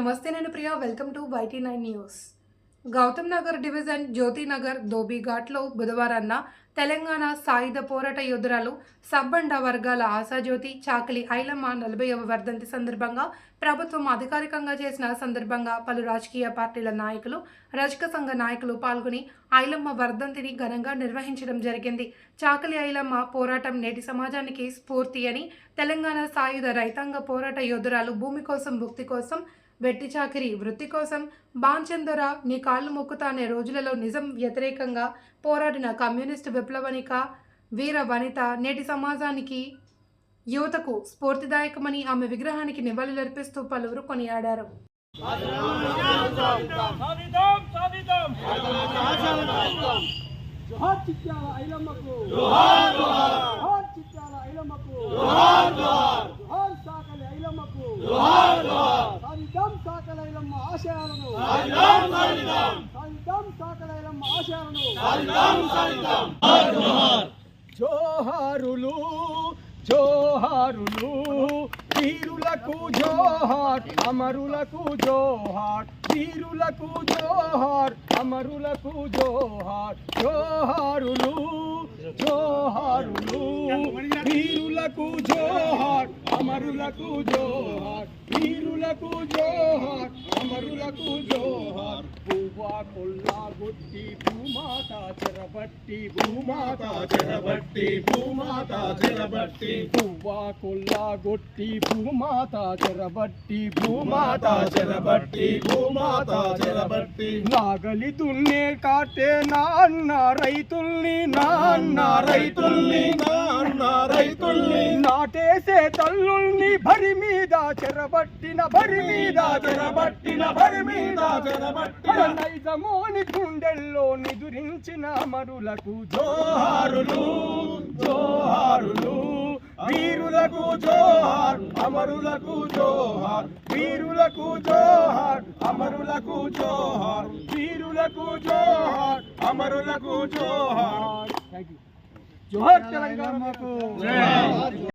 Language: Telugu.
నమస్తే నేను Priya welcome to YT nine news Gautam Nagar division Jyothinagar ధోబీఘాట్లో బుధవారాన్న తెలంగాణ సాయుధ పోరాట యోధురాలు సబ్బండ వర్గాల ఆశాజ్యోతి చాకలి ఐలమ్మ నలభైవ వర్ధంతి సందర్భంగా ప్రభుత్వం అధికారికంగా చేసిన సందర్భంగా పలు రాజకీయ పార్టీల నాయకులు రజక సంఘ నాయకులు పాల్గొని ఐలమ్మ వర్ధంతిని ఘనంగా నిర్వహించడం జరిగింది. చాకలి ఐలమ్మ పోరాటం నేటి సమాజానికి స్ఫూర్తి అని తెలంగాణ సాయుధ రైతాంగ పోరాట యోధురాలు భూమి కోసం భుక్తి కోసం వెట్టి చాకిరి వృత్తి కోసం బాంచందొర నీ కాళ్ళు మొక్కుతానే రోజులలో నిజం వ్యతిరేకంగా పోరాడిన కమ్యూనిస్టు విప్లవనిక వీర వనిత నేటి సమాజానికి యువతకు స్ఫూర్తిదాయకమని ఆమె విగ్రహానికి నివాళులర్పిస్తూ పలువురు కొనియాడారు ఆశయాలను సాధిద్దాం సాధిద్దాం సాధిద్దాం సాకలి ఐలమ్మ ఆశయాలను సాధిద్దాం సాధిద్దాం జోహారులు జోహారులు వీరులకు జోహార్ అమరులకు జోహార్ వీరులకు జోహార్ అమరులకు జోహార్. జోహారులు జోహారులు వీరులకు జోహార్. అమరులకు జోహార్ వీరులకు జోహార్ అమరులకు జోహార్. భూవా కొల్లా గొట్టి భూమాత చెరబట్టి భూమాత చెరబట్టి భూమాత చెరబట్టి. భూవా కొల్లా గొట్టి భూమాత చెరబట్టి భూమాత చెరబట్టి భూమాత చెరబట్టి. నాగలి దున్నే కాటే నాన్న రైతుల్ని నాన్న రైతుల్ని నా రైతుల్ని నాటేసే తల్లుల్ని భరి మీద చెరబట్టిన భరి మీద చెరబట్టిన భరి మీద చెరబట్టిన. నైజమోని గుండెల్లో నిదురించిన మరులకు జోహారులు జోహారులు. వీరులకు జోహార్ అమరులకు జోహార్. వీరులకు జోహార్ అమరులకు జోహార్. వీరులకు జోహార్ అమరులకు జోహార్. జోహార్ తెలంగాణకు